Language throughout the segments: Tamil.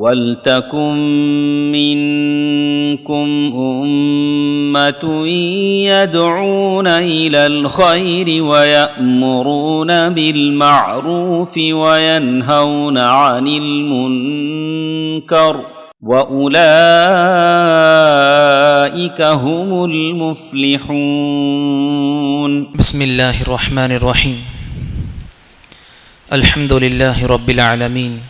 ولتكن منكم أمة يدعون إلى الخير ويأمرون بالمعروف وينهون عن المنكر وأولئك هم المفلحون. بسم الله الرحمن الرحيم. الحمد لله رب العالمين.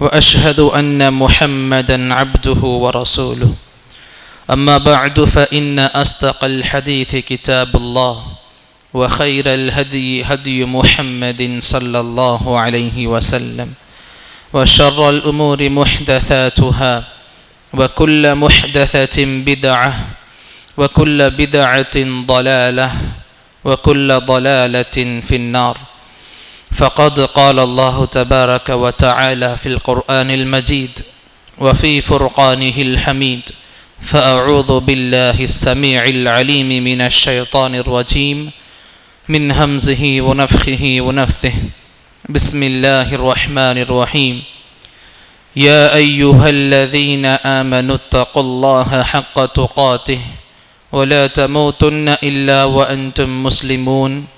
وأشهد أن محمدا عبده ورسوله. أما بعد فإن أصدق الحديث كتاب الله وخير الهدي هدي محمد صلى الله عليه وسلم وشر الأمور محدثاتها وكل محدثة بدعة وكل بدعة ضلالة وكل ضلالة في النار. فقد قال الله تبارك وتعالى في القرآن المجيد وفي فرقانه الحميد فأعوذ بالله السميع العليم من الشيطان الرجيم من همزه ونفخه ونفثه. بسم الله الرحمن الرحيم. يا أيها الذين آمنوا اتقوا الله حق تقاته ولا تموتن إلا وأنتم مسلمون.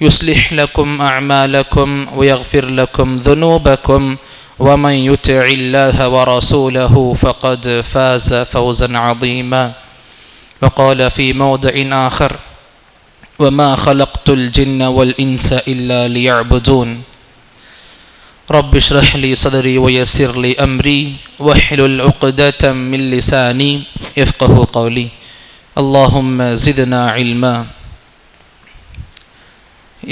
يصلح لكم أعمالكم ويغفر لكم ذنوبكم ومن يطع الله ورسوله فقد فاز فوزا عظيما. وقال في موضع آخر وما خلقت الجن والإنس إلا ليعبدون. رب اشرح لي صدري ويسر لي أمري واحلل عقدة من لساني يفقه قولي. اللهم زدنا علما.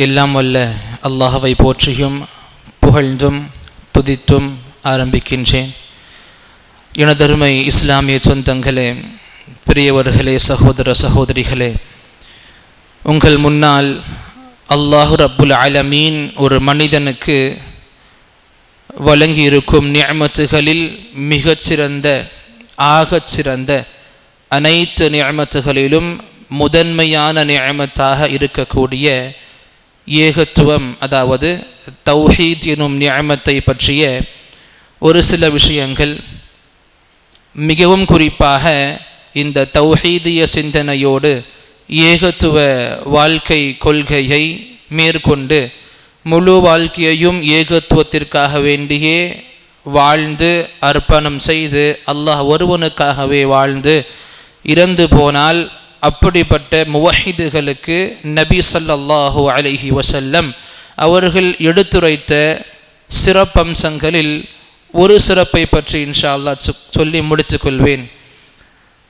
எல்லாம் வல்ல அல்லாஹவை போற்றியும் புகழ்ந்தும் துதித்தும் ஆரம்பிக்கின்றேன். இனதருமை இஸ்லாமிய சொந்தங்களே பெரியவர்களே சகோதர சகோதரிகளே உங்கள் முன்னால் அல்லாஹு ரப்புல் அலமீன் ஒரு மனிதனுக்கு வழங்கியிருக்கும் நியமத்துகளில் மிகச்சிறந்த ஆகச்சிறந்த அனைத்து நியமத்துகளிலும் முதன்மையான நியமத்தாக இருக்கக்கூடிய ஏகத்துவம் அதாவது தௌஹீத் எனும் நியமத்தை பற்றிய ஒரு சில விஷயங்கள். மிகவும் குறிப்பாக இந்த தௌஹீதிய சிந்தனையோடு ஏகத்துவ வாழ்க்கை கொள்கையை மேற்கொண்டு முழு வாழ்க்கையையும் ஏகத்துவத்திற்காக வேண்டியே வாழ்ந்து அர்ப்பணம் செய்து அல்லாஹ் ஒருவனுக்காகவே வாழ்ந்து இறந்து போனால் அப்படிப்பட்ட முவஹிதுகளுக்கு நபி சல்லல்லாஹு அலஹி வசல்லம் அவர்கள் எடுத்துரைத்த சிறப்பம்சங்களில் ஒரு சிறப்பை பற்றி இன்ஷா அல்லாஹ் சொல்லி முடித்துக்கொள்வேன்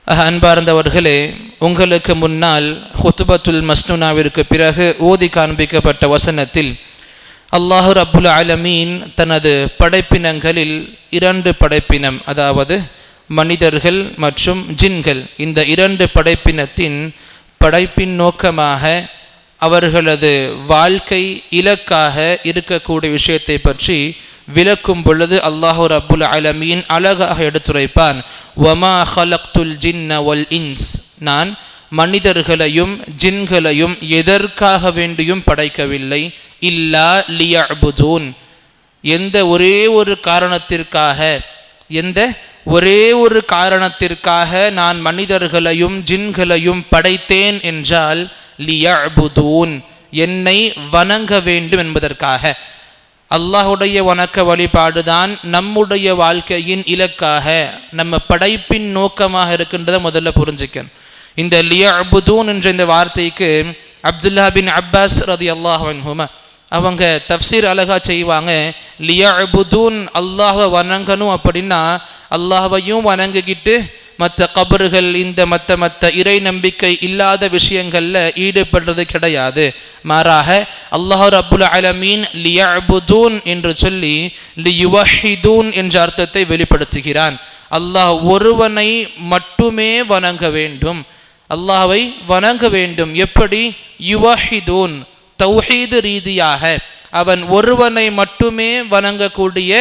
அன்பார்ந்தவர்களே உங்களுக்கு முன்னால் ஹுத்துபத்துல் மஸ்னுனாவிற்கு பிறகு ஓதி காண்பிக்கப்பட்ட வசனத்தில் அல்லாஹு அபுல் அலமீன் தனது படைப்பினங்களில் இரண்டு படைப்பினம் அதாவது மனிதர்கள் மற்றும் ஜின்கள். இந்த இரண்டு படைப்பினத்தின் படைப்பின் நோக்கமாக அவர்களது வாழ்க்கை இலக்காக இருக்கக்கூடிய விஷயத்தை பற்றி விளக்கும் பொழுது அல்லாஹு ரபுல் அலமீன் அழகாக எடுத்துரைப்பான். வமா ஹலக்துல் ஜின்ன இன்ஸ். நான் மனிதர்களையும் ஜின்களையும் எதற்காக வேண்டியும் படைக்கவில்லை. இல்லா லியபுஜூன் எந்த ஒரே ஒரு காரணத்திற்காக எந்த ஒரே ஒரு காரணத்திற்காக நான் மனிதர்களையும் ஜின்களையும் படைத்தேன் என்றால் லியபுதூன் என்னை வணங்க வேண்டும் என்பதற்காக. அல்லாஹுடைய வணக்க வழிபாடுதான் நம்முடைய வாழ்க்கையின் இலக்காக நம்ம படைப்பின் நோக்கமாக இருக்கின்றதை முதல்ல புரிஞ்சுக்கணும். இந்த லியபுதூன் என்ற இந்த வார்த்தைக்கு அப்துல்லா பின் அப்பாஸ் ரதி அல்லாஹ் அன்ஹுமா அவங்க தப்சீர் அழகா செய்வாங்க. லியஅபுதூன் அல்லாஹை வணங்கணும் அப்படின்னா அல்லாஹையும் வணங்கிக்கிட்டு மற்ற கபறுகள் இந்த மற்ற மற்ற இறை நம்பிக்கை இல்லாத விஷயங்களில் ஈடுபடுறது கிடையாது. மாறாக அல்லாஹ் அபுல் அலமீன் லியஅபுதூன் என்று சொல்லி லியுவஹிதூன் என்ற அர்த்தத்தை வெளிப்படுத்துகிறான். அல்லாஹ் ஒருவனை மட்டுமே வணங்க வேண்டும். அல்லாஹை வணங்க வேண்டும். எப்படி? யுவஹிதூன். தௌஹீது ரீதியாக அவன் ஒருவனை மட்டுமே வணங்கக்கூடிய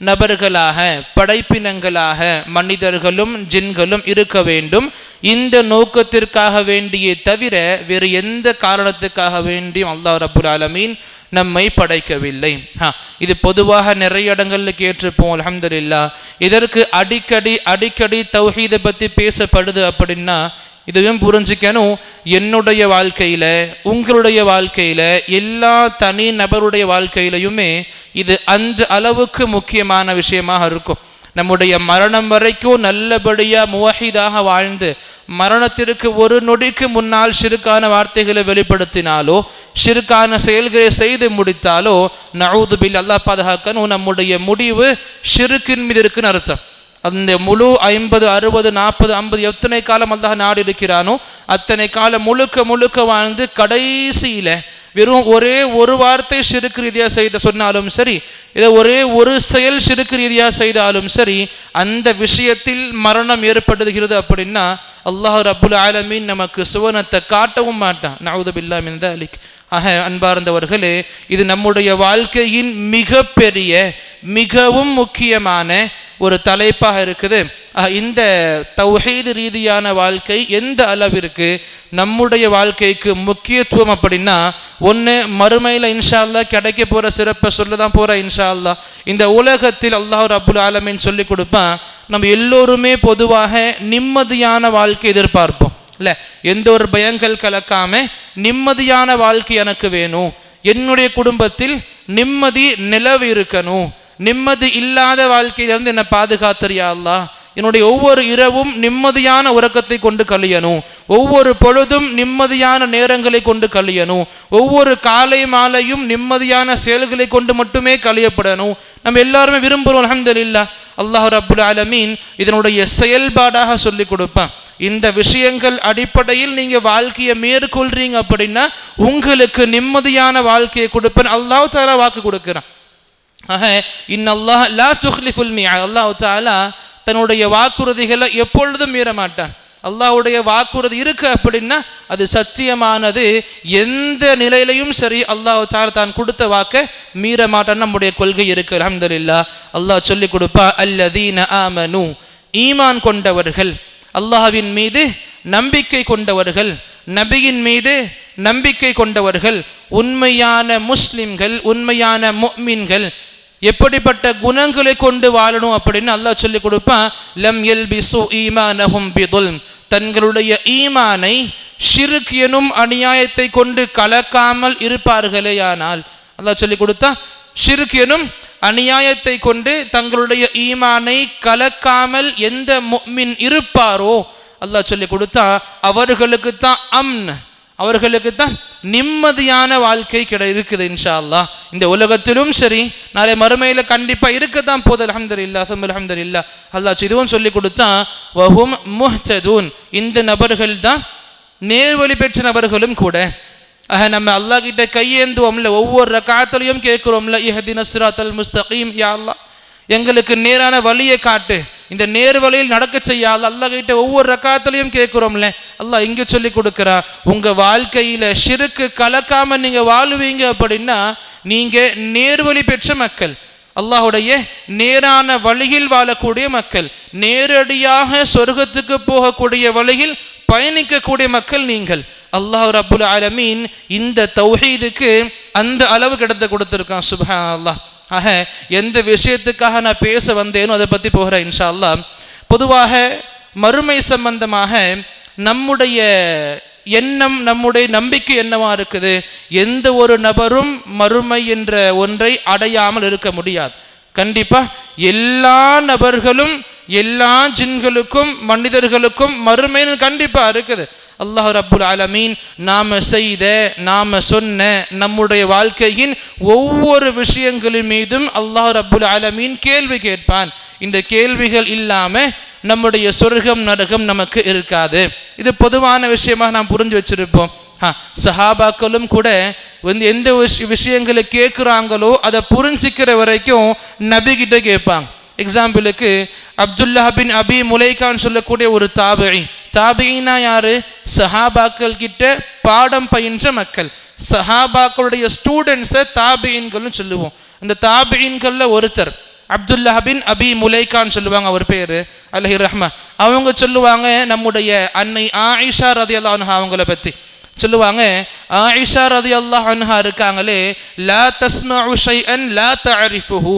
நபர்களாக படைப்பினங்களாக மனிதர்களும் ஜின்களும் இருக்க வேண்டும். இந்த நோக்கத்திற்காக வேண்டியே தவிர வேறு எந்த காரணத்துக்காக வேண்டியும் அல்லாஹ் ரபுல் ஆலமீன் நம்மை படைக்கவில்லை. ஹா, இது பொதுவாக நிறைய இடங்களில் கேட்டிருப்போம் அலமதுல்லா இதற்கு அடிக்கடி அடிக்கடி தௌஹீதை பற்றி பேசப்படுது அப்படின்னா இதையும் புரிஞ்சுக்கணும். என்னுடைய வாழ்க்கையில் உங்களுடைய வாழ்க்கையில் எல்லா தனி நபருடைய வாழ்க்கையிலையுமே இது அந்த அளவுக்கு முக்கியமான விஷயமாக இருக்கும். நம்முடைய மரணம் வரைக்கும் நல்லபடியாக முவஹிதாக வாழ்ந்து மரணத்திற்கு ஒரு நொடிக்கு முன்னால் சிறுக்கான வார்த்தைகளை வெளிப்படுத்தினாலோ சிறுக்கான செயல்களை செய்து முடித்தாலோ நவுது பில் அல்லாஹ் பாதுகாக்கணும். நம்முடைய முடிவு சிறுக்கின் மீது இருக்குன்னு அர்த்தம். அந்த முழு ஐம்பது அறுபது நாற்பது ஐம்பது எத்தனை காலம் அல்லாஹ் நாடு இருக்கிறானோ அத்தனை காலம் முழுக்க முழுக்க வாழ்ந்து கடைசியில் வெறும் ஒரே ஒரு வார்த்தை சிறுக்கு ரீதியாக செய்த சொன்னாலும் சரி இதை ஒரே ஒரு செயல் சிறுக்கு ரீதியாக செய்தாலும் சரி அந்த விஷயத்தில் மரணம் ஏற்படுகிறது அப்படின்னா அல்லாஹ் ரபுல் ஆலமீன் நமக்கு சுவனத்தை காட்டவும் மாட்டான். நவுது பில்லா அலிக் ஆக அன்பார்ந்தவர்களே இது நம்முடைய வாழ்க்கையின் மிகப்பெரிய மிகவும் முக்கியமான ஒரு தலைப்பாக இருக்குது. இந்த தௌஹீது ரீதியான வாழ்க்கை எந்த அளவிற்கு நம்முடைய வாழ்க்கைக்கு முக்கியத்துவம் அப்படின்னா ஒன்று மறுமையில் இன்ஷால்லா கிடைக்க போகிற சிறப்பை சொல்ல தான் போகிற இன்ஷால்லா இந்த உலகத்தில் அல்ஹாவுர் அபுல் ஆலமின்னு சொல்லி கொடுப்பான் நம்ம எல்லோருமே பொதுவாக நிம்மதியான வாழ்க்கை எதிர்பார்ப்போம். இல்லை எந்த ஒரு பயங்கள் கலக்காம நிம்மதியான வாழ்க்கை எனக்கு வேணும். என்னுடைய குடும்பத்தில் நிம்மதி நிலவு இருக்கணும். நிம்மதி இல்லாத வாழ்க்கையிலிருந்து என்னை பாதுகாத்தறியா அல்லா என்னுடைய ஒவ்வொரு இரவும் நிம்மதியான உறக்கத்தை கொண்டு கழியணும். ஒவ்வொரு பொழுதும் நிம்மதியான நேரங்களை கொண்டு கழியணும். ஒவ்வொரு காலை மாலையும் நிம்மதியான செயல்களை கொண்டு மட்டுமே கழியப்படணும். நம்ம எல்லாருமே விரும்புகிறோம் அல்ஹம்துலில்லாஹ். அல்லாஹ் ரப்புல் ஆலமீன் இதனுடைய செயல்பாடாக சொல்லி கொடுப்பேன். இந்த விஷயங்கள் அடிப்படையில் நீங்க வாழ்க்கையை மேற்கொள்றீங்க அப்படின்னா உங்களுக்கு நிம்மதியான வாழ்க்கையை கொடுப்பேன். அல்லாஹ் தாலா வாக்கு கொடுக்கிறான். ஆக இன்னல்லாஹ் லா துஹ்லிஃபுல் மியா அல்லாஹ் தாலா தன்னுடைய வாக்குறுதிகளை எப்பொழுதும் மீற மாட்டான் அல்லாஹ்வுடைய வாக்குறுதி இருக்கு அப்படின்னா அது சத்தியமானது. எந்த நிலையிலையும் சரி அல்லாஹ் தாலா தான் கொடுத்த வாக்கை மீற மாட்டான் நம்முடைய கொள்கை இருக்கு. அலமதுல்லா அல்லாஹ் சொல்லி கொடுப்பா அல்லதீன ஆமனு. ஈமான் கொண்டவர்கள் அல்லாஹ்வின் மீது நம்பிக்கை கொண்டவர்கள் நபியின் மீது நம்பிக்கை கொண்டவர்கள் உண்மையான முஸ்லிம்கள் உண்மையான முஃமின்கள் எப்படிப்பட்ட குணங்களை கொண்டு வாழணும் அப்படின்னு அல்லாஹ் சொல்லி கொடுப்பான். லம் எல் பிசு ஈமானஹும் பிதுல் தங்களுடைய ஈமானை ஷிருக் எனும் அநியாயத்தை கொண்டு கலக்காமல் இருப்பார்களேயானால் அல்லாஹ் சொல்லி கொடுத்தா ஷிருக் எனும் அநியாயத்தை கொண்டு தங்களுடைய ஈமானை கலக்காமல் எந்த மின் இருப்பாரோ? அல்லாஹ் சொல்லி கொடுத்தா அவர்களுக்கு தான் அம்ன் அவர்களுக்கு தான் நிம்மதியான வாழ்க்கை கிட இருக்குது இன்ஷா அல்லாஹ் இந்த உலகத்திலும் சரி நாளை கண்டிப்பாக இருக்கு தான் போது அல்ஹம்துலில்லா சும் இல்லா அல்லாஹ் இதுவும் சொல்லி கொடுத்தா வஹும் முஹ்சதூன் இந்த நபர்கள் தான் நேர்வழி பெற்ற நபர்களும் கூட ஆக நம்ம அல்லாஹ் கிட்ட கையேந்துவோம்ல ஒவ்வொரு ரகாத்துலையும் கேட்குறோம்ல இஹதின சிராத்தல் முஸ்தகீம் யா எங்களுக்கு நேரான வழியை காட்டு. இந்த நேர் வழியில் நடக்க செய்யாத அல்லாஹ். கிட்ட ஒவ்வொரு ரக்காத்துலையும் கேட்குறோம்ல அல்லாஹ் இங்க சொல்லி கொடுக்குறா உங்க வாழ்க்கையில ஷிருக்கு கலக்காம நீங்க வாழுவீங்க அப்படின்னா நீங்க நேர்வழி பெற்ற மக்கள். அல்லாஹுடைய நேரான வழியில் வாழக்கூடிய மக்கள். நேரடியாக சொர்க்கத்துக்கு போகக்கூடிய வழியில் பயணிக்கக்கூடிய மக்கள் நீங்கள். அல்லாஹ் ரபுல் ஆலமீன் இந்த தௌஹீதுக்கு அந்த அளவு கிடத்த கொடுத்துருக்கான் சுபஹா அல்லாஹ் ஆக எந்த விஷயத்துக்காக நான் பேச வந்தேனோ அதை பற்றி போகிறேன் இன்ஷா அல்லா பொதுவாக மறுமை சம்பந்தமாக நம்முடைய எண்ணம் நம்முடைய நம்பிக்கை என்னவா இருக்குது? எந்த ஒரு நபரும் மறுமை என்ற ஒன்றை அடையாமல் இருக்க முடியாது. கண்டிப்பா எல்லா நபர்களும் எல்லா ஜின்களுக்கும் மனிதர்களுக்கும் மறுமைன்னு கண்டிப்பா இருக்குது. அல்லாஹ் ரப்புல் அலமீன் நாம் செய்த நாம சொன்ன நம்முடைய வாழ்க்கையின் ஒவ்வொரு விஷயங்களின் மீதும் அல்லாஹ் ரப்புல் அலமீன் கேள்வி கேட்பான். இந்த கேள்விகள் இல்லாமல் நம்முடைய சொர்க்கம் நரகம் நமக்கு இருக்காது. இது பொதுவான விஷயமாக நாம் புரிஞ்சு வச்சிருப்போம். ஆ, சஹாபாக்களும் கூட வந்து எந்த விஷயங்களை கேட்குறாங்களோ அதை புரிஞ்சிக்கிற வரைக்கும் நபிகிட்ட கேட்பாங்க. எக்ஸாம்பிளுக்கு அப்துல்லா பின் அபி முலைகான் சொல்லக்கூடிய ஒரு தாபிழி தாபினா யாரு? சஹாபாக்கள் கிட்ட பாடம் பயின்ற மக்கள். சஹாபாக்களுடைய ஸ்டூடெண்ட்ஸை தாபியின்கள்னு சொல்லுவோம். அந்த தாபியின்கள்ல ஒருத்தர் அப்துல்லா பின் அபி முலைகான் சொல்லுவாங்க அவர் பேர் அலஹி ரஹ்மா. அவங்க சொல்லுவாங்க நம்முடைய அன்னை ஆயிஷா ரதி அவங்கள பற்றி சொல்லுவாங்க ஆயிஷா ரதி அல்லாஹ் அன்ஹா இருக்காங்களே லா தஸ்னு ஷை அன் லா தஅரிஃபுஹு.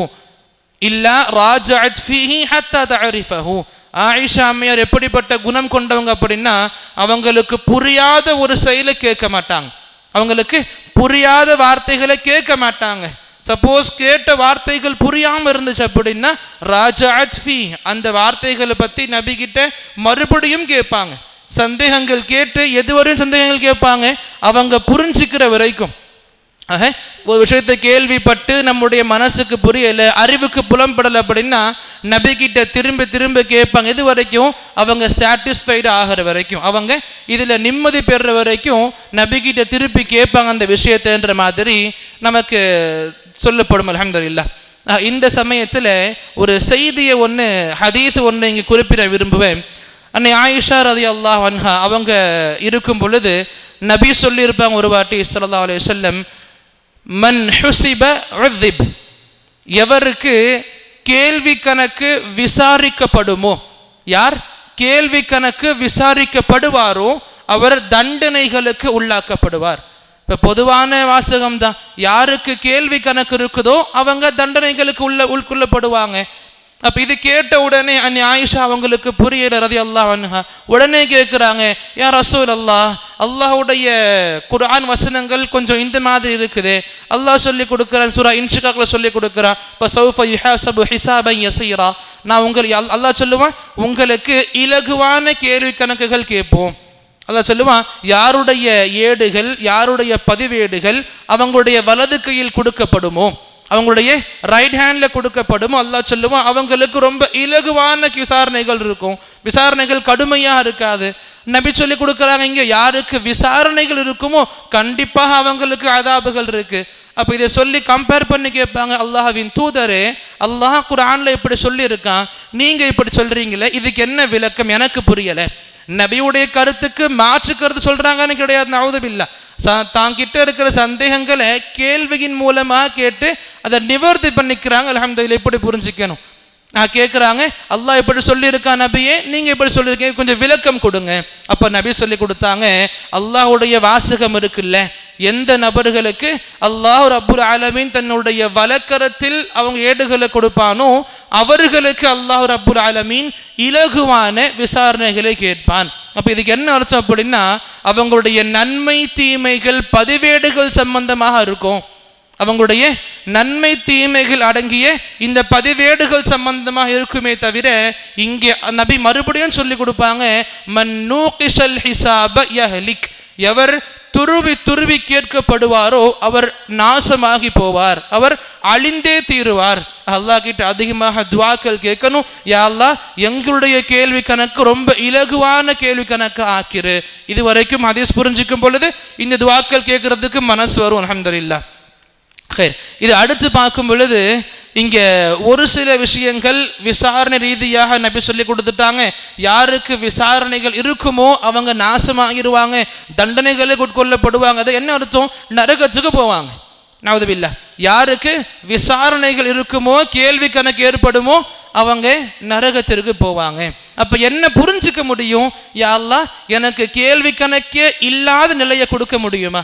இல்லா ராஜாத் ஃபீஹி ஹத்தா தரிஃபஹு ஆயிஷா அம்மையார் எப்படிப்பட்ட குணம் கொண்டவங்க அப்படின்னா அவங்களுக்கு புரியாத ஒரு செயலை கேட்க மாட்டாங்க. அவங்களுக்கு புரியாத வார்த்தைகளை கேட்க மாட்டாங்க. சப்போஸ் கேட்ட வார்த்தைகள் புரியாம இருந்துச்சு அப்படின்னா ராஜா ஃபீ அந்த வார்த்தைகளை பத்தி நபிகிட்ட மறுபடியும் கேட்பாங்க. சந்தேகங்கள் கேட்டு எதுவரையும் சந்தேகங்கள் கேட்பாங்க. அவங்க புரிஞ்சுக்கிற வரைக்கும். ஆக, ஒரு விஷயத்தை கேள்விப்பட்டு நம்முடைய மனசுக்கு புரியலை அறிவுக்கு புலம்படலை அப்படின்னா நபிக்கிட்ட திரும்ப திரும்ப கேட்பாங்க. இது வரைக்கும் அவங்க சாட்டிஸ்ஃபைடு ஆகிற வரைக்கும். அவங்க இதில் நிம்மதி பெறுற வரைக்கும் நபிக்கிட்ட திருப்பி கேட்பாங்க அந்த விஷயத்தைன்ற மாதிரி நமக்கு சொல்லப்படும் அலமதுல்லா இந்த சமயத்தில் ஒரு செய்தியை ஒன்று ஹதீத் ஒன்று இங்கே குறிப்பிட விரும்புவேன். அன்னை ஆயிஷா ரதி அல்லாஹ் அன்ஹா அவங்க இருக்கும் பொழுது நபி சொல்லியிருப்பாங்க ஒரு வாட்டி ஸல்லல்லாஹு அலி வஸல்லம் மன் ஹுசிப உதிப் எவருக்கு கேள்வி கணக்கு விசாரிக்கப்படுமோ யார் கேள்வி கணக்கு விசாரிக்கப்படுவாரோ அவர் தண்டனைகளுக்கு உள்ளாக்கப்படுவார். இப்போ பொதுவான வாசகம் தான் யாருக்கு கேள்வி கணக்கு இருக்குதோ அவங்க தண்டனைகளுக்கு உள்ள உள்கொள்ளப்படுவாங்க. அப்ப இது கேட்ட உடனே அன்னி ஆயிஷா அவங்களுக்கு புரியல ரதி அல்லாஹ் உடனே கேட்குறாங்க யார் ரசூல் அல்லாஹ் அல்லாஹுடைய குரான் வசனங்கள் கொஞ்சம் இந்த மாதிரி இருக்குது. அல்லாஹ் சொல்லி கொடுக்குறான் சூரா இன்ஷிகாக்கில் சொல்லி கொடுக்குறான். இப்போ சௌஃப யுஹாசபு ஹிசாபை யசீரா. நான் உங்கள் அல்லாஹ் சொல்லுவான் உங்களுக்கு இலகுவான கேள்வி கணக்குகள் கேட்போம். அல்லாஹ் சொல்லுவான் யாருடைய ஏடுகள் யாருடைய பதிவேடுகள் அவங்களுடைய வலது கையில் கொடுக்கப்படுமோ? அவங்களுடைய ரைட் ஹேண்டில் கொடுக்கப்படுமோ. அல்லாஹ் சொல்லுவான் அவங்களுக்கு ரொம்ப இலகுவான விசாரணைகள் இருக்கும். விசாரணைகள் கடுமையாக இருக்காது. நபி சொல்லி கொடுக்குறாங்க இங்கே யாருக்கு விசாரணைகள் இருக்குமோ கண்டிப்பாக அவங்களுக்கு அதாபுகள் இருக்குது அப்போ இதை சொல்லி கம்பேர் பண்ணி கேட்பாங்க அல்லாஹ்வின் தூதரே அல்லாஹ் குரானில் இப்படி சொல்லியிருக்கான். நீங்கள் இப்படி சொல்கிறீங்களே இதுக்கு என்ன விளக்கம்? எனக்கு புரியலை. நபியுடைய கருத்துக்கு மாற்று கருத்து சொல்கிறாங்கன்னு கிடையாது நவுதுபில்லா. ச கிட்ட இருக்கிற சந்தேகங்களை கேள்வியின் மூலமாக கேட்டு அதை நிவர்த்தி பண்ணிக்கிறாங்க அலமதுல எப்படி புரிஞ்சுக்கணும். நான் கேட்குறாங்க அல்லாஹ் இப்படி சொல்லியிருக்கான் நபியே நீங்கள் இப்படி சொல்லியிருக்கீங்க கொஞ்சம் விளக்கம் கொடுங்க. அப்போ நபி சொல்லி கொடுத்தாங்க அல்லாஹ்வுடைய வாசகம் இருக்குல்ல எந்த நபர்களுக்கு அல்லாஹ் அப்புல் ஆலமீன் தன்னுடைய வழக்கரத்தில் அவங்க ஏடுகளை கொடுப்பானோ அவர்களுக்கு அல்லாஹ் அப்புல் ஆலமீன் இலகுவான விசாரணைகளை கேட்பான். அப்போ இதுக்கு என்ன அர்த்தம் அப்படின்னா அவங்களுடைய நன்மை தீமைகள் பதிவேடுகள் சம்பந்தமாக இருக்கும். அவங்களுடைய நன்மை தீமைகள் அடங்கிய இந்த பதிவேடுகள் சம்பந்தமாக இருக்குமே தவிர இங்கே நபி மறுபடியும் சொல்லி கொடுப்பாங்க மன்னூகிஷல் ஹிசாப யஹலிக். எவர் துருவி துருவி கேட்கப்படுவாரோ அவர் நாசமாகி போவார் அவர் அழிந்தே தீருவார். அல்லாஹ் கிட்ட அதிகமாக துவாக்கள் கேட்கணும். யாழ்லா எங்களுடைய கேள்வி கணக்கு ரொம்ப இலகுவான கேள்வி கணக்கு ஆக்கிரு. இது வரைக்கும் ஹதீஸ் புரிஞ்சுக்கும் பொழுது இந்த துவாக்கள் கேட்கறதுக்கு மனசு வரும் அல்ஹம்துலில்லாஹ். ஹைர் இது அடுத்து பார்க்கும் பொழுது இங்க ஒரு சில விஷயங்கள் விசாரணை ரீதியாக நபி சொல்லி கொடுத்துட்டாங்க. யாருக்கு விசாரணைகள் இருக்குமோ அவங்க நாசமாகிடுவாங்க தண்டனைகளுக்கு உட்கொள்ளப்படுவாங்க. அது என்ன அர்த்தம்? நரகத்துக்கு போவாங்க. நவதுபில்லா. யாருக்கு விசாரணைகள் இருக்குமோ கேள்வி கணக்கு ஏற்படுமோ அவங்க நரகத்திற்கு போவாங்க. அப்போ என்ன புரிஞ்சுக்க முடியும்? யாரெல்லாம் எனக்கு கேள்வி கணக்கே இல்லாத நிலையை கொடுக்க முடியுமா?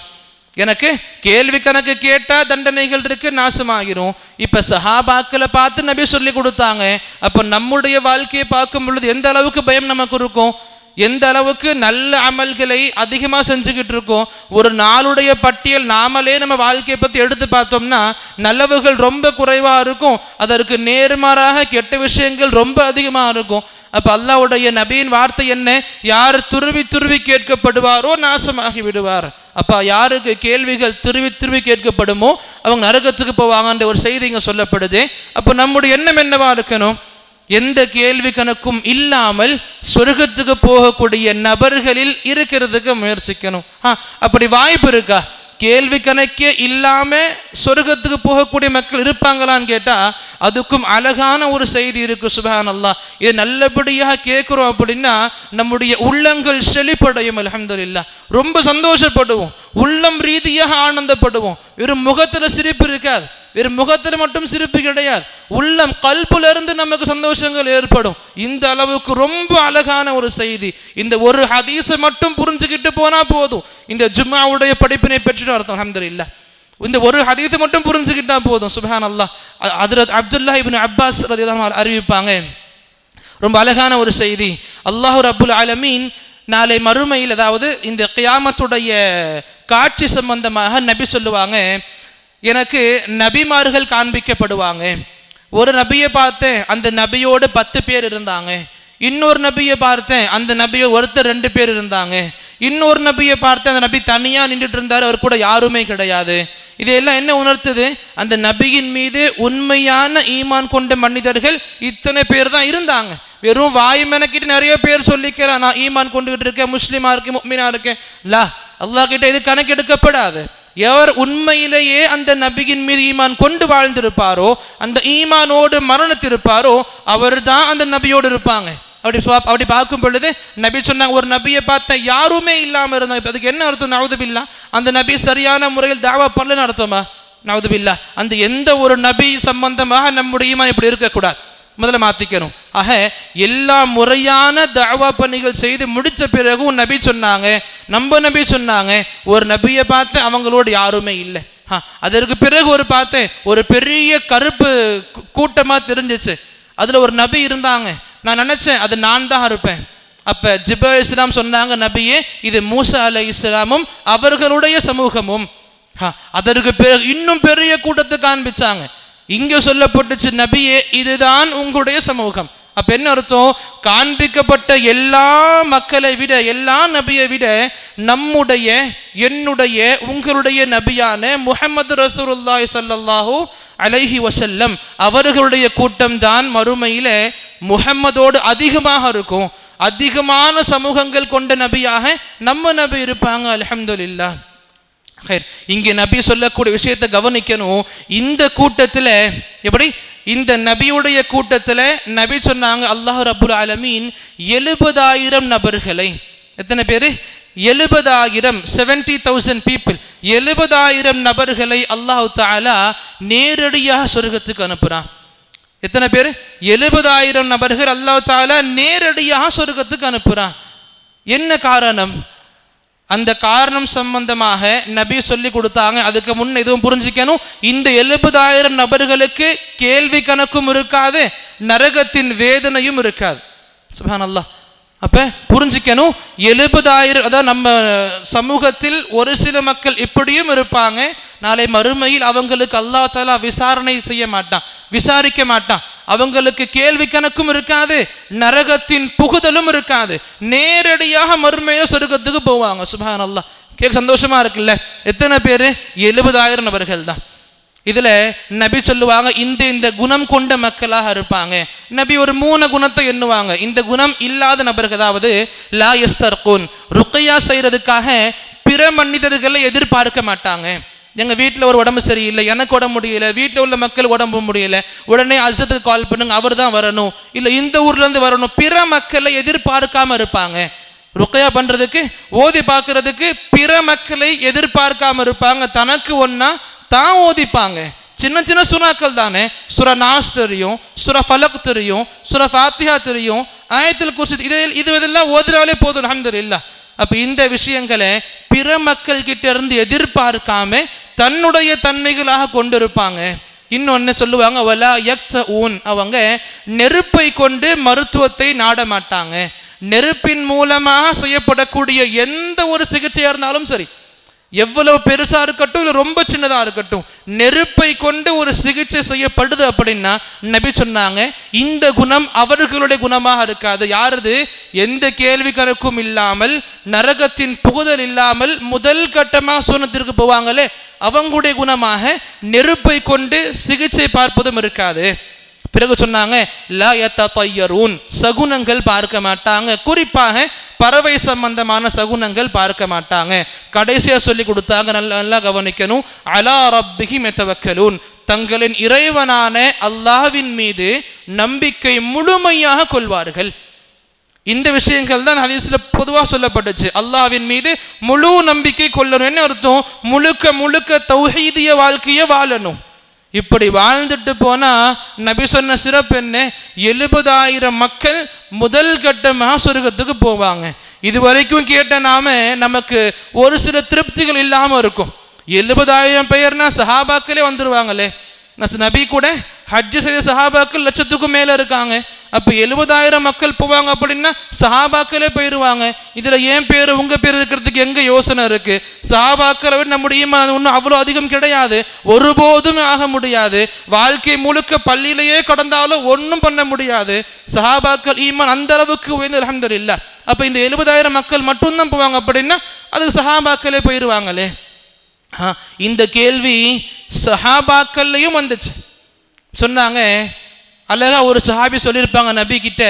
எனக்கு கேள்வி கணக்கு கேட்டா தண்டனைகள் இருக்கு நாசமாகிரும் இப்ப சஹாபாக்களை பார்த்து நபி சொல்லி கொடுத்தாங்க. அப்ப நம்முடைய வாழ்க்கையை பார்க்கும் பொழுது எந்த அளவுக்கு பயம் நமக்கு இருக்கும்? எந்த அளவுக்கு நல்ல அமல்களை அதிகமாக செஞ்சுக்கிட்டு இருக்கோம்? ஒரு நாளுடைய பட்டியல் நாமளே நம்ம வாழ்க்கையை பற்றி எடுத்து பார்த்தோம்னா நல்லவுகள் ரொம்ப குறைவாக இருக்கும். அதற்கு நேர்மாறாக கெட்ட விஷயங்கள் ரொம்ப அதிகமாக இருக்கும். அப்போ அல்லாவுடைய நபியின் வார்த்தை என்ன? யார் துருவி துருவி கேட்கப்படுவாரோ நாசமாகி விடுவார். அப்ப யாருக்கு கேள்விகள் துருவி துருவி கேட்கப்படுமோ அவங்க நரகத்துக்கு போவாங்கன்ற ஒரு செய்தி இங்க சொல்லப்படுது. அப்போ நம்முடைய எண்ணம் என்னவா இருக்கணும்? எந்த கேள்வி கணக்கும் இல்லாமல் சொர்க்கத்துக்கு போகக்கூடிய நபர்களில் இருக்கிறதுக்கு முயற்சிக்கணும். ஆ அப்படி வாய்ப்பு இருக்கா? கேள்வி கணக்கே இல்லாம சொர்க்கத்துக்கு போகக்கூடிய மக்கள் இருப்பாங்களான்னு கேட்டா அதுக்கும் அழகான ஒரு செய்தி இருக்கு சுபஹான் அல்லா இதை நல்லபடியாக கேட்குறோம் அப்படின்னா நம்முடைய உள்ளங்கள் செழிப்படையும் அல்ஹம்துலில்லாஹ். ரொம்ப சந்தோஷப்படுவோம். உள்ளம் ரீதியாக ஆனந்தப்படுவோம். வெறும் முகத்துல சிரிப்பு இருக்காது. வெறும் முகத்தில் மட்டும் சிரிப்பு கிடையாது. உள்ளம் கல்புலிருந்து நமக்கு சந்தோஷங்கள் ஏற்படும். இந்த அளவுக்கு ரொம்ப அழகான ஒரு செய்தி. இந்த ஒரு ஹதீஸை மட்டும் புரிஞ்சுக்கிட்டு போனால் போதும். இந்த ஜும்மாவுடைய படிப்பினை பெற்றுட்டு அர்த்தம் அல்ஹம்துலில்லாஹ். இந்த ஒரு ஹதீஸை மட்டும் புரிஞ்சுக்கிட்டா போதும். சுபஹான் அல்லாஹ் அதிரத் அப்துல்லா இப்னு அப்பாஸ் ரதியல்லாஹு அறிவிப்பாங்க. ரொம்ப அழகான ஒரு செய்தி. அல்லாஹு அபுல் ஆலமீன் நாளை மறுமையில் அதாவது இந்த கியாமத்துடைய காட்சி சம்பந்தமாக நபி சொல்லுவாங்க எனக்கு நபிமார்கள் காண்பிக்கப்படுவாங்க. ஒரு நபியை பார்த்தேன் அந்த நபியோடு பத்து பேர் இருந்தாங்க. இன்னொரு நபியை பார்த்தேன் அந்த நபியை ஒருத்தர் ரெண்டு பேர் இருந்தாங்க. இன்னொரு நபியை பார்த்தேன் அந்த நபி தனியாக நின்றுட்டு இருந்தார் அவர் கூட யாருமே கிடையாது. இதையெல்லாம் என்ன உணர்த்துது? அந்த நபியின் மீது உண்மையான ஈமான் கொண்ட மனிதர்கள் இத்தனை பேர் தான் இருந்தாங்க. வெறும் வாய் மெனக்கிட்டு நிறைய பேர் சொல்லிக்கிறேன் நான் ஈமான் கொண்டுகிட்டு இருக்கேன் முஸ்லீமாக இருக்கேன் முக்மினா இருக்கேன். லா அல்லா கிட்ட இது கணக்கெடுக்கப்படாது. எவர் உண்மையிலேயே அந்த நபியின் மீது ஈமான் கொண்டு வாழ்ந்திருப்பாரோ அந்த ஈமானோடு மரணத்திருப்பாரோ அவர் தான் அந்த நபியோடு இருப்பாங்க. அப்படி அப்படி பார்க்கும் பொழுது நபி சொன்னாங்க ஒரு நபியை பார்த்த யாருமே இல்லாமல் இருந்தாங்க இப்போ அதுக்கு என்ன அர்த்தம்? நவதுபில்லா. அந்த நபி சரியான முறையில் தாவா பண்ணலன்னு அர்த்தமா? நவதுபில்லா. அந்த எந்த ஒரு நபி சம்பந்தமாக நம்முடைய ஈமான் இப்படி இருக்கக்கூடாது. முதல்ல மாற்றிக்கணும் ஆக எல்லா முறையான தாவா பணிகள் செய்து முடிச்ச பிறகும் நபி சொன்னாங்க நம்ம நபி சொன்னாங்க ஒரு நபியை பார்த்து அவங்களோட யாருமே இல்லை. ஆ, அதற்கு பிறகு ஒரு பார்த்தேன் ஒரு பெரிய கருப்பு கூட்டமாக தெரிஞ்சிச்சு. அதில் ஒரு நபி இருந்தாங்க. நான் நினச்சேன் அது நான் தான் இருப்பேன். அப்போ ஜிப இஸ்லாம் சொன்னாங்க நபியே இது மூசா அலை இஸ்லாமும் அவர்களுடைய சமூகமும். அதற்கு பிறகு இன்னும் பெரிய கூட்டத்தை காண்பிச்சாங்க. இங்க சொல்லப்பட்டுச்சு நபியே இதுதான் உங்களுடைய சமூகம். அப்ப என்ன அர்த்தம்? காண்பிக்கப்பட்ட எல்லா மக்களை விட எல்லா நபியை விட நம்முடைய என்னுடைய உங்களுடைய நபியான முஹம்மது ரசூலுல்லாஹி சல்லாஹூ அலைஹி வசல்லம் அவர்களுடைய கூட்டம் தான் மறுமையில முஹம்மதோடு அதிகமாக இருக்கும். அதிகமான சமூகங்கள் கொண்ட நபியாக நம்ம நபி இருப்பாங்க அலமதுல்லா ஹைர் இங்கே நபி சொல்லக்கூடிய விஷயத்தை கவனிக்கணும் இந்த கூட்டத்தில் எப்படி இந்த நபியுடைய கூட்டத்தில் நபி சொன்னாங்க அல்லாஹ் ரபுல் ஆலமீன் எழுபதாயிரம் நபர்களை எத்தனை பேர் எழுபதாயிரம் செவன்டி தௌசண்ட் பீப்புள் எழுபதாயிரம் நபர்களை அல்லாஹு தாலா நேரடியாக சொர்க்கத்துக்கு அனுப்புகிறான் எத்தனை பேர் எழுபதாயிரம் நபர்கள் அல்லாஹ் தாலா நேரடியாக சொர்க்கத்துக்கு அனுப்புகிறான் என்ன காரணம் அந்த காரணம் சம்பந்தமாக நபி சொல்லி கொடுத்தாங்க. அதுக்கு முன்ன எதுவும் புரிஞ்சுக்கணும். இந்த எழுபதாயிரம் நபர்களுக்கு கேள்வி கணக்கும் இருக்காது நரகத்தின் வேதனையும் இருக்காது. சுபான் அல்லாஹ் அப்ப புரிஞ்சுக்கணும் எழுபதாயிரம் அதாவது நம்ம சமூகத்தில் ஒரு சில மக்கள் இப்படியும் இருப்பாங்க. நாளை மறுமையில் அவங்களுக்கு அல்லாஹ் தாலா விசாரணை செய்ய மாட்டான் விசாரிக்க மாட்டான். அவங்களுக்கு கேள்வி கணக்கும் இருக்காது நரகத்தின் புகுதலும் இருக்காது. நேரடியாக மறுமையில சொர்க்கத்துக்கு போவாங்க சுபான் அல்லாஹ் கேட்க சந்தோஷமா இருக்குல்ல? எத்தனை பேர்? எழுபதாயிரம் நபர்கள் தான். இதில் நபி சொல்லுவாங்க இந்த இந்த குணம் கொண்ட மக்களாக இருப்பாங்க. நபி ஒரு மூணு குணத்தை எண்ணுவாங்க. இந்த குணம் இல்லாத நபர்கள் அதாவது லா எஸ்தர்கோன் ருக்கையா செய்கிறதுக்காக பிற மனிதர்களை எதிர்பார்க்க மாட்டாங்க. எங்கள் வீட்டில் ஒரு உடம்பு சரியில்லை எனக்கு உடம்பு முடியல வீட்டில் உள்ள மக்கள் உடம்பு முடியல உடனே அசத்துக்கு கால் பண்ணுங்க அவர் தான் வரணும். இல்லை இந்த ஊர்லேருந்து வரணும். பிற மக்களை எதிர்பார்க்காம இருப்பாங்க. ருக்கையா பண்ணுறதுக்கு ஓதி பார்க்கறதுக்கு பிற மக்களை எதிர்பார்க்காம இருப்பாங்க. தனக்கு ஒன்றா தான் ஓதிப்பாங்க. சின்ன சின்ன சுறாக்கள் தானே. சுர நாஸ் தெரியும் சுர ஃபலக் தெரியும் சுர ஃபாத்தியா தெரியும். ஆயத்தில் குர்சி இது இது இதெல்லாம் ஓதுறாலே போதும் அல்ஹம்துலில்லாஹ். அப்போ இந்த விஷயங்களை பிற மக்கள் கிட்ட இருந்து எதிர்பார்க்காம தன்னுடைய தன்மைகளாக கொண்டிருப்பாங்க. இன்னொன்னு சொல்லுவாங்க வலா யக்த ஊன் அவங்க நெருப்பை கொண்டு மருத்துவத்தை நாட மாட்டாங்க நெருப்பின் மூலமாக செய்யப்படக்கூடிய எந்த ஒரு சிகிச்சையாக இருந்தாலும் சரி எவ்வளவு பெருசா இருக்கட்டும் இல்லை ரொம்ப சின்னதா இருக்கட்டும் நெருப்பை கொண்டு ஒரு சிகிச்சை செய்யப்படுது அப்படின்னா நபி சொன்னாங்க இந்த குணம் அவர்களுடைய குணமாக இருக்காது. யாரது? எந்த கேள்வி கணக்கும் இல்லாமல் நரகத்தின் புகுதல் இல்லாமல் முதல் கட்டமாக சூனத்திற்கு போவாங்களே அவங்களுடைய குணமாக நெருப்பை கொண்டு சிகிச்சை பார்ப்பதும் இருக்காது. பிறகு சொன்னாங்க லா சகுனங்கள் பார்க்க மாட்டாங்க. குறிப்பாக பறவை சம்பந்தமான சகுனங்கள் பார்க்க மாட்டாங்க. கடைசியாக சொல்லி கொடுத்தாங்க நல்லா நல்லா கவனிக்கணும். அலா ரப்பிகி மெத்தவக்கலூன். தங்களின் இறைவனான அல்லாஹ்வின் மீது நம்பிக்கை முழுமையாக கொள்வார்கள். இந்த விஷயங்கள் தான் ஹதீஸில் பொதுவாக சொல்லப்பட்டுச்சு. அல்லாவின் மீது முழு நம்பிக்கை கொள்ளணும் என்ன அர்த்தம். முழுக்க முழுக்க தௌஹீதிய வாழ்க்கையை வாழணும். இப்படி வாழ்ந்துட்டு போனா நபி சொன்ன சிறப்பு என்ன? எழுபதாயிரம் மக்கள் முதல் கட்டமாக சொர்க்கத்துக்கு போவாங்க. இது வரைக்கும் கேட்ட நாம நமக்கு ஒரு சில திருப்திகள் இல்லாமல் இருக்கும். எழுபதாயிரம் பெயர்னா சஹாபாக்களே வந்துருவாங்களே. நபி கூட ஹஜ்ஜு செய்த சஹாபாக்கள் லட்சத்துக்கும் மேலே இருக்காங்க. அப்போ எழுபதாயிரம் மக்கள் போவாங்க அப்படின்னா சஹாபாக்களே போயிடுவாங்க இதில் ஏன் பேர் உங்கள் பேர் இருக்கிறதுக்கு எங்கே யோசனை இருக்குது சஹாபாக்களை விட நம்முடைய ஒன்றும் அவ்வளோ அதிகம் கிடையாது. ஒருபோதும் ஆக முடியாது. வாழ்க்கை முழுக்க பள்ளியிலேயே கடந்தாலும் ஒன்றும் பண்ண முடியாது. சஹாபாக்கள் ஈமான் அந்த அளவுக்கு உயர்ந்த அலமது இல்லை அப்போ இந்த எழுபதாயிரம் மக்கள் மட்டும்தான் போவாங்க அப்படின்னா அதுக்கு சஹாபாக்களே போயிடுவாங்களே ஆ, இந்த கேள்வி சஹாபாக்கள்லையும் வந்துச்சு. சொன்னாங்க அழகா ஒரு சஹாபி சொல்லியிருப்பாங்க நபி கிட்ட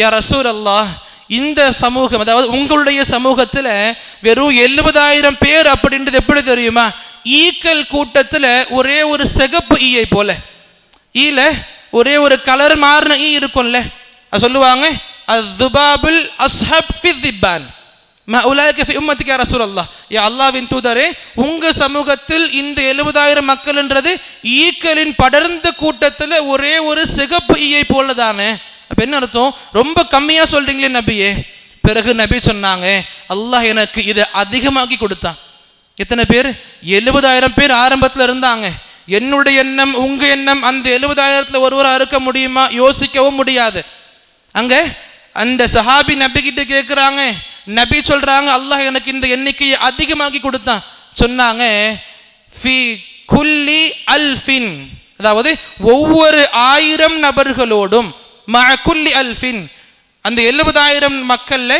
யா ரசூல் அல்லாஹ் இந்த சமூகம் அதாவது உங்களுடைய சமூகத்தில் வெறும் எழுபதாயிரம் பேர் அப்படின்றது எப்படி தெரியுமா? ஈக்கல் கூட்டத்தில் ஒரே ஒரு சிகப்பு ஈயை போல. ஈல ஒரே ஒரு கலர் மாறின ஈ இருக்கும்ல. அது சொல்லுவாங்க அது துபாபுல் அஸ்ஹப் ஃபி திப்பான். ம அல்லாஹ் அல்லாவின் தூதரே உங்க சமூகத்தில் இந்த எழுபதாயிரம் மக்கள்ன்றது ஈக்களின் படர்ந்த கூட்டத்தில் ஒரே ஒரு சிகப்பு ஈயை போல தானே அப்ப என்ன அர்த்தம் ரொம்ப கம்மியா சொல்றீங்களே நபியே பிறகு நபி சொன்னாங்க அல்லாஹ் எனக்கு இதை அதிகமாக்கி கொடுத்தான் எத்தனை பேர் எழுபதாயிரம் பேர் ஆரம்பத்தில் இருந்தாங்க என்னுடைய எண்ணம் உங்க எண்ணம் அந்த எழுபதாயிரத்துல ஒருவராக இருக்க முடியுமா யோசிக்கவும் முடியாது அங்கே அந்த சஹாபி நபி கிட்ட கேட்குறாங்க நபி சொல்றாங்க அல்லாஹ் எனக்கு இந்த எண்ணிக்கையை அதிகமாக்கி கொடுத்தான். சொன்னாங்க ஃபி குல்லி அல்ஃபின். அதாவது ஒவ்வொரு ஆயிரம் நபர்களோடும் ம குல்லி அல்ஃபின். அந்த எழுபதாயிரம் மக்கள்ல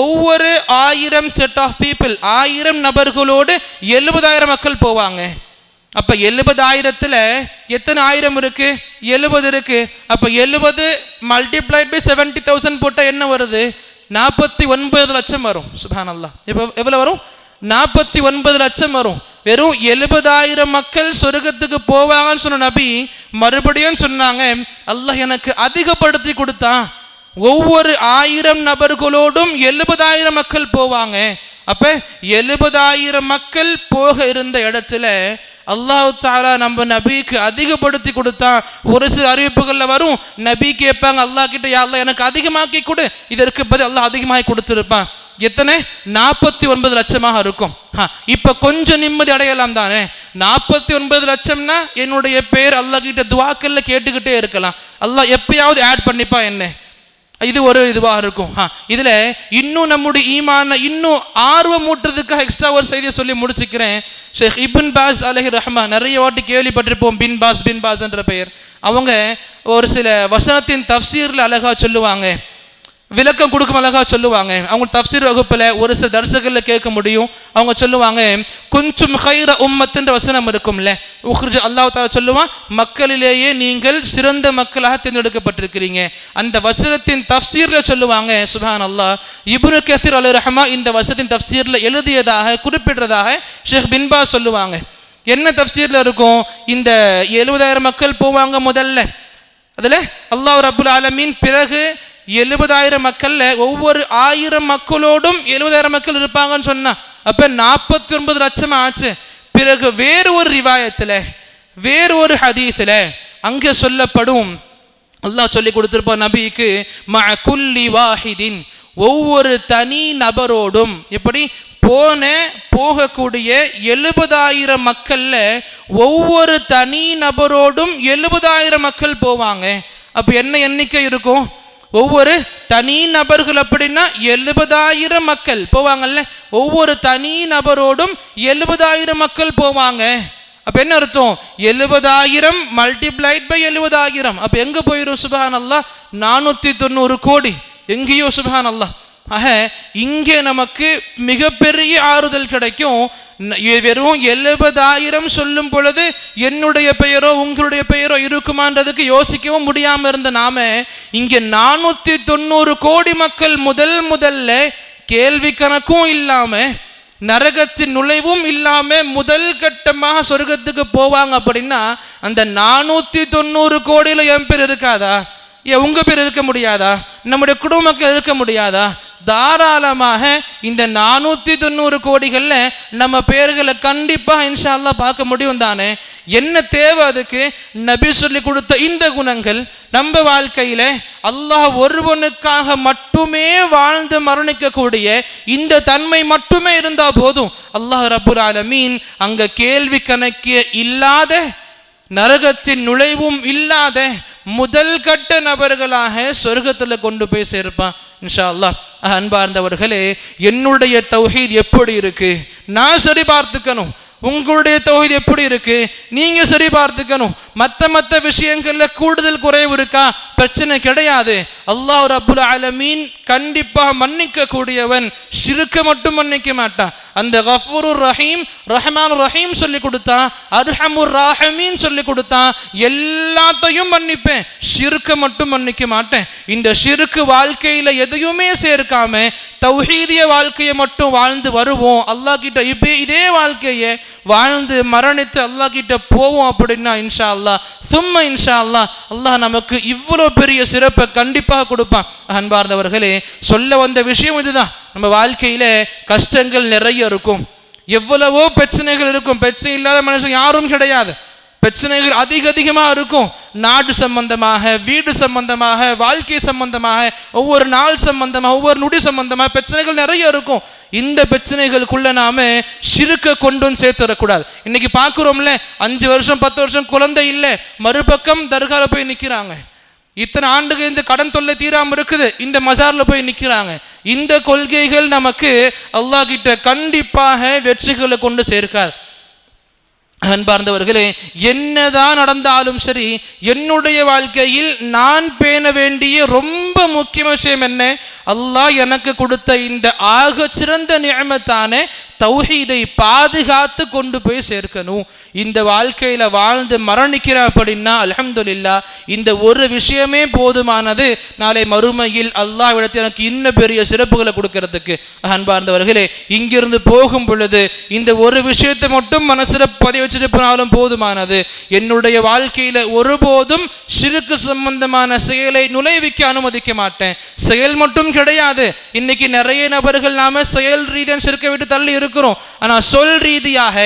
ஒவ்வொரு ஆயிரம் செட் ஆஃப் பீப்புள் ஆயிரம் நபர்களோடு எழுபதாயிரம் மக்கள் போவாங்க. அப்ப எழுபதாயிரத்துல எத்தனை ஆயிரம் இருக்கு? எழுபது இருக்கு. அப்ப எழுபது மல்டிப்ளைட் பை செவன்டி தௌசண்ட் போட்டா என்ன வருது? நாற்பத்தி ஒன்பது லட்சம் வரும். சுபான் அல்லா இப்போ எவ்வளவு வரும்? நாற்பத்தி ஒன்பது லட்சம் வரும். வெறும் எழுபதாயிரம் மக்கள் சொர்க்கத்துக்கு போவாங்கன்னு சொன்ன நபி மறுபடியும் சொன்னாங்க அல்லாஹ் எனக்கு அதிகப்படுத்தி கொடுத்தான். ஒவ்வொரு ஆயிரம் நபர்களோடும் எழுபதாயிரம் மக்கள் போவாங்க. அப்ப எழுபதாயிரம் மக்கள் போக இருந்த இடத்துல அல்லாஹ் தாலா நம்ம நபிக்கு அதிகப்படுத்தி கொடுத்தான் ஒரு சில அறிவிப்புகளில் வரும். நபி கேட்பாங்க அல்லாஹ் கிட்ட யா அல்லா எனக்கு அதிகமாக்கி கொடு. இதற்கு பதில் அல்லாஹ் அதிகமாக கொடுத்துருப்பான். எத்தனை? நாற்பத்தி ஒன்பது லட்சமாக இருக்கும். இப்போ கொஞ்சம் நிம்மதி அடையலாம் தானே? நாற்பத்தி ஒன்பது லட்சம்னா என்னுடைய பேர் அல்லாஹ் கிட்ட துவாக்கல்ல கேட்டுக்கிட்டே இருக்கலாம். அல்லாஹ் எப்பயாவது ஆட் பண்ணிப்பா என்ன. இது ஒரு இதுவாக இருக்கும். ஆ இதில் இன்னும் நம்முடைய ஈமான இன்னும் ஆர்வம் ஊட்டுறதுக்காக எக்ஸ்ட்ரா ஒரு செய்தியை சொல்லி முடிச்சுக்கிறேன். ஷேக் இபின் பாஸ் அலஹி ரஹ்மா நிறைய வாட்டி கேள்விப்பட்டிருப்போம் பின் பாஸ் பின் பாஸ் என்ற பெயர். அவங்க ஒரு சில வசனத்தின் தப்சீரில் அழகாக சொல்லுவாங்க. விளக்கம் கொடுக்கும் அழகாக சொல்லுவாங்க. அவங்க தப்சீர் வகுப்பில் ஒரு சில தரிசகர்களில் கேட்க முடியும். அவங்க சொல்லுவாங்க கொஞ்சம் ஹைர உம்மத்துன்ற வசனம் இருக்கும்ல. உஹ்ரிஜ் அல்லாஹ் தாலா சொல்லுவான் மக்களிலேயே நீங்கள் சிறந்த மக்களாக தேர்ந்தெடுக்கப்பட்டிருக்கிறீங்க. அந்த வசனத்தின் தப்சீரில் சொல்லுவாங்க சுஹான் அல்லாஹ் இப்னு கசீர் அலு ரஹ்மா இந்த வசனத்தின் தப்சீரில் எழுதியதாக குறிப்பிடுறதாக ஷேக் பின்பா சொல்லுவாங்க. என்ன தப்சீரில் இருக்கும்? இந்த எழுபதாயிரம் மக்கள் போவாங்க முதல்ல. அதில் அல்லாஹ் ரபுல் ஆலமீன் பிறகு எழுபதாயிரம் மக்கள்ல ஒவ்வொரு ஆயிரம் மக்களோடும் எழுபதாயிரம் மக்கள் இருப்பாங்கன்னு சொன்னா அப்ப நாற்பத்தி ஒன்பது லட்சம் ஆச்சு. பிறகு வேறு ஒரு ரிவாயத்துல வேறு ஒரு ஹதீஸ்ல அங்கே சொல்லப்படும். அல்லாஹ் சொல்லி கொடுத்திருப்பான் நபிக்கு ம குல்லி வாஹிதின். ஒவ்வொரு தனி நபரோடும் எப்படி? போன போகக்கூடிய எழுபதாயிரம் மக்கள்ல ஒவ்வொரு தனி நபரோடும் எழுபதாயிரம் மக்கள் போவாங்க. அப்போ என்ன எண்ணிக்கை இருக்கும்? ஒவ்வொரு தனி நபர்கள் அப்படின்னா எழுபதாயிரம் மக்கள் போவாங்கல்ல? ஒவ்வொரு தனி நபரோடும் எழுபதாயிரம் மக்கள் போவாங்க. அப்போ என்ன அர்த்தம்? எழுபதாயிரம் மல்டிப்ளைட் பை எழுபதாயிரம். அப்போ எங்கே போயிடும் சுபஹான் அல்லா நானூற்றி தொண்ணூறு கோடி. எங்கேயோ சுபஹான் அல்லா ஆக இங்கே நமக்கு மிகப்பெரிய ஆறுதல் கிடைக்கும். வெறும் எழுபதாயிரம் சொல்லும் பொழுது என்னுடைய பெயரோ உங்களுடைய பெயரோ இருக்குமான்றதுக்கு யோசிக்கவும் முடியாம இருந்த நாம இங்கே நானூத்தி தொண்ணூறு கோடி மக்கள் முதல் முதல்ல கேள்வி கணக்கும் இல்லாம நரகத்தின் நுழைவும் இல்லாம முதல் கட்டமாக சொர்க்கத்துக்கு போவாங்க அப்படின்னா அந்த நானூத்தி தொண்ணூறு கோடியில என் பேர் இருக்காதா? ஏன் உங்க பேர் இருக்க முடியாதா? நம்முடைய குடும்ப இருக்க முடியாதா? தாராளமாக இந்த நானூத்தி தொண்ணூறு கோடிகள்ல நம்ம பேர்களை கண்டிப்பா இன்ஷா அல்லாஹ் பார்க்க முடியும் தானே? என்ன தேவை அதுக்கு? நபி சொல்லி கொடுத்த இந்த குணங்கள் நம்ம வாழ்க்கையில அல்லாஹ் ஒருவனுக்காக மட்டுமே வாழ்ந்து மரணிக்கக்கூடிய இந்த தன்மை மட்டுமே இருந்தா போதும். அல்லாஹ் ரபுர் ஆலமீன் அங்க கேள்வி கணக்கு இல்லாத நரகத்தின் நுழைவும் இல்லாத முதல் கட்ட நபர்களாக சொர்க்கத்தில் கொண்டு போய் சேர்ப்பான். இன்ஷா அல்லாஹ் அன்பார்ந்தவர்களே என்னுடைய தௌஹீத் எப்படி இருக்கு? நான் சரி பார்த்துக்கணும். உங்களுடைய தொகுதி எப்படி இருக்கு? நீங்க சரி பார்த்துக்கணும். மற்ற மற்ற விஷயங்கள்ல கூடுதல் குறைவு இருக்கா? பிரச்சனை கிடையாது. அல்லாஹ் அபுல் அலமீன் கண்டிப்பாக மன்னிக்க கூடியவன் சிறுக்க மட்டும் மன்னிக்க மாட்டான். அந்த கஃபூரு ரஹீம் ரஹ்மான் ரஹீம் சொல்லி கொடுத்தான் அர்ஹமுர் ராஹமீன் சொல்லி கொடுத்தான் எல்லாத்தையும் மன்னிப்பேன். ஷிருக்கு மட்டும் மன்னிக்க மாட்டேன். இந்த ஷிருக்கு வாழ்க்கையில் எதையுமே சேர்க்காம தௌஹீதிய வாழ்க்கையை மட்டும் வாழ்ந்து வருவோம். அல்லாஹ் கிட்ட இப்போ இதே வாழ்க்கையை வாழ்ந்து மரணித்து அல்லாஹ் கிட்ட போவோம் அப்படின்னா இன்ஷா அல்லா சும்மா இன்ஷா அல்லா அல்லாஹ் நமக்கு இவ்வளோ பெரிய சிறப்பை கண்டிப்பாக கொடுப்பான். அன்பார்ந்தவர்களே சொல்ல வந்த விஷயம் இதுதான். நம்ம வாழ்க்கையில கஷ்டங்கள் நிறைய இருக்கும். எவ்வளவோ பிரச்சனைகள் இருக்கும். பிரச்சனை இல்லாத மனுஷன் யாரும் கிடையாது. பிரச்சனைகள் அதிக அதிகமாக இருக்கும். நாடு சம்பந்தமாக வீடு சம்பந்தமாக வாழ்க்கை சம்பந்தமாக ஒவ்வொரு நாள் சம்பந்தமாக ஒவ்வொரு நொடி சம்பந்தமாக பிரச்சனைகள் நிறைய இருக்கும். இந்த பிரச்சனைகளுக்குள்ள நாம சிறுக்க கொண்டும் சேர்த்து சேர்த்துடக்கூடாது இன்னைக்கு பார்க்குறோம்ல அஞ்சு வருஷம் பத்து வருஷம் குழந்தை இல்லை மறுபக்கம் தர்கால போய் நிற்கிறாங்க இத்தனை ஆண்டுகள் இந்த கடன் தொல்லை தீராமல் இருக்குது இந்த மசாரில் போய் நிற்கிறாங்க இந்த கொள்கைகள் நமக்கு அல்லாஹ் கிட்ட கண்டிப்பாக வெற்றிகளை கொண்டு சேர்க்காது. அன்பார்ந்தவர்களே என்னதான் நடந்தாலும் சரி என்னுடைய வாழ்க்கையில் நான் பேண வேண்டிய ரொம்ப முக்கிய விஷயம் என்ன? அல்லாஹ் எனக்கு கொடுத்த இந்த ஆக சிறந்த நியமத்தான தௌஹீதை பாதுகாத்து கொண்டு போய் சேர்க்கணும். இந்த வாழ்க்கையில வாழ்ந்து மரணிக்கிறேன் அப்படின்னா அலமதுல்லா இந்த ஒரு விஷயமே போதுமானது. நாளை மறுமையில் அல்லாஹ் இடத்தில் எனக்கு இன்னும் பெரிய சிறப்புகளை கொடுக்கறதுக்கு. அன்பார்ந்தவர்களே இங்கிருந்து போகும் பொழுது இந்த ஒரு விஷயத்தை மட்டும் மனசில் பதிவு வச்சுட்டு போனாலும் போதுமானது. என்னுடைய வாழ்க்கையில ஒருபோதும் சிறுக்கு சம்பந்தமான செயலை நுழைவிக்க அனுமதிக்க மாட்டேன். செயல் மட்டும் கிடையாது. இன்னைக்கு நிறைய நபர்கள் நாம செயல் ரீதியாக சிறுக்க விட்டு தள்ளி இருக்கிறோம். ஆனால் சொல் ரீதியாக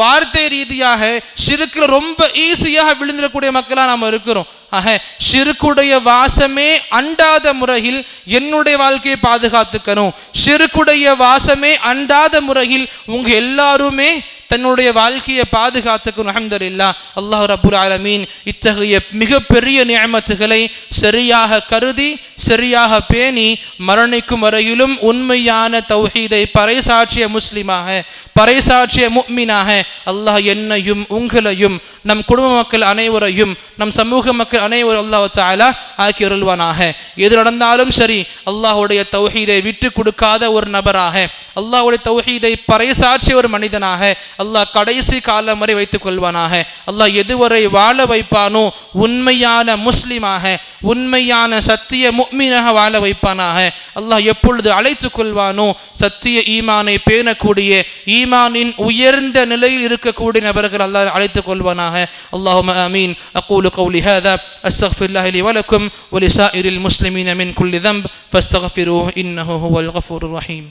வார்த்தை ரீதியாக ஷிருக்கில் ரொம்ப ஈஸியாக விழுந்துடக்கூடிய மக்களாக நாம் இருக்கிறோம். ஆக ஷிருக்குடைய வாசமே அண்டாத முறையில் என்னுடைய வாழ்க்கையை பாதுகாத்துக்கணும். ஷிருக்குடைய வாசமே அண்டாத முறையில் உங்க எல்லாருமே தன்னுடைய வாழ்க்கையை பாதுகாத்துக்கணும். அஹமதுல்லா அல்லாஹ் ரபுல் ஆலமீன் இத்தகைய மிகப்பெரிய நியமத்துகளை சரியாக கருதி சரியாக பேணி மரணிக்கும் வரையிலும் உண்மையான தௌஹீதை பறைசாற்றிய முஸ்லிமாக பறைசாற்றிய முக்மீனாக அல்லாஹ் என்னையும் உங்களையும் நம் குடும்ப மக்கள் அனைவரையும் நம் சமூக மக்கள் அனைவரும் அல்லாஹ் சாலா ஆக்கி அருள்வானாக. எது நடந்தாலும் சரி அல்லாஹுடைய தௌஹீதை விட்டு கொடுக்காத ஒரு நபராக அல்லாஹுடைய தௌஹீதை பறைசாற்றிய ஒரு மனிதனாக அல்லாஹ் கடைசி காலம் வரை வைத்துக் கொள்வானாக. அல்லாஹ் எதுவரை வாழ வைப்பானோ உண்மையான முஸ்லிமாக உண்மையான சத்திய மொமீனாக வாழ வைப்பானாக அல்லாஹ் எப்பொழுது அழைத்து கொள்வானோ சத்திய ஈமானை பேணக்கூடிய ஈமானின் உயர்ந்த நிலையில் இருக்கக்கூடிய நபர்கள் அல்லாஹ் அழைத்து கொள்வானாக அல்லாஹும் அமீன் அக்கூலு கௌலி ஹாதா அஸ்தஃபில்லாஹ் லி வலக்கும் ஒலிசா இரில் முஸ்லிமீன மின் குல்லி தம்ப் ஃபஸ்தஃபிரூ இன்னஹு ஹுவல் கஃபூர் ரஹீம்